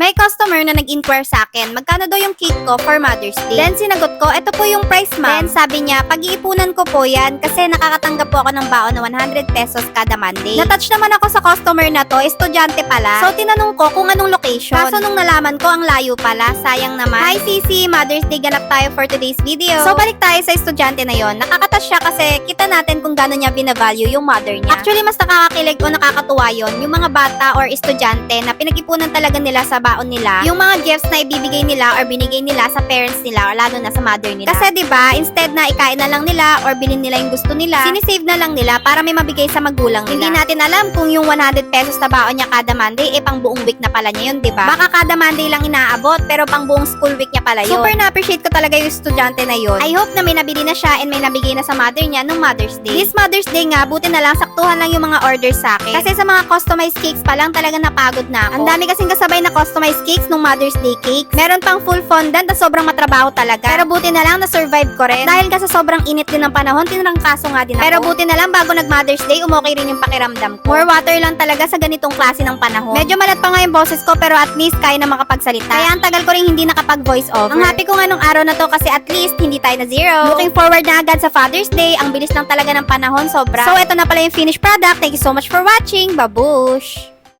May customer na nag-inquire sa akin, magkano daw yung cake ko for Mother's Day. Then sinagot ko, ito po yung price ma'am. Then sabi niya, pag-iipunan ko po yan kasi nakakatanggap po ako ng baon na 100 pesos kada Monday. Natouch naman ako sa customer na to, estudyante pala. So tinanong ko kung anong location. Kaso nung nalaman ko ang layo pala, sayang naman. Hi Sisi, Mother's Day ganap tayo for today's video. So balik tayo sa estudyante na yon. Nakakatouch siya kasi kita natin kung gaano niya binavalue yung mother niya. Actually, mas nakakakilig o nakakatuwa yon yung mga bata or estudyante na pinag-ipunan talaga nila sa baon nila, yung mga gifts na ibibigay nila or binigay nila sa parents nila or lalo na sa mother nila. Kasi 'di ba, instead na ikain na lang nila or bilhin nila yung gusto nila, sinisave na lang nila para may mabigay sa magulang nila. Hindi natin alam kung yung 100 pesos na baon niya kada Monday eh pang buong week na pala niya yun, 'di ba? Baka kada Monday lang inaabot pero pang buong school week niya pala yun. Super na-appreciate ko talaga yung estudyante na yun. I hope na may nabili na siya and may nabigay na sa mother niya nung Mother's Day. This Mother's Day nga, buti na lang saktuhan lang yung mga orders sa akin. Kasi sa mga customized cakes pa lang talaga napagod na ako. Ang dami kasing kasabay na customized cakes nung Mother's Day cakes. Meron pang full fondant na sobrang matrabaho talaga. Pero buti na lang na-survive ko rin. Dahil ka sa sobrang init din ng panahon, tinrangkaso nga din ako. Pero buti na lang bago nag-Mother's Day, umokay rin yung pakiramdam ko. More water lang talaga sa ganitong klase ng panahon. Medyo malat pa nga yung boses ko pero at least kaya na makapagsalita. Kaya ang tagal ko rin hindi nakapag-voice over. Ang happy ko nga nung araw na to kasi at least hindi tayo na zero. Looking forward na agad sa Father's Day. Ang bilis lang talaga ng panahon, sobra. So, ito na pala yung finished product. Thank you so much for watching. Babush!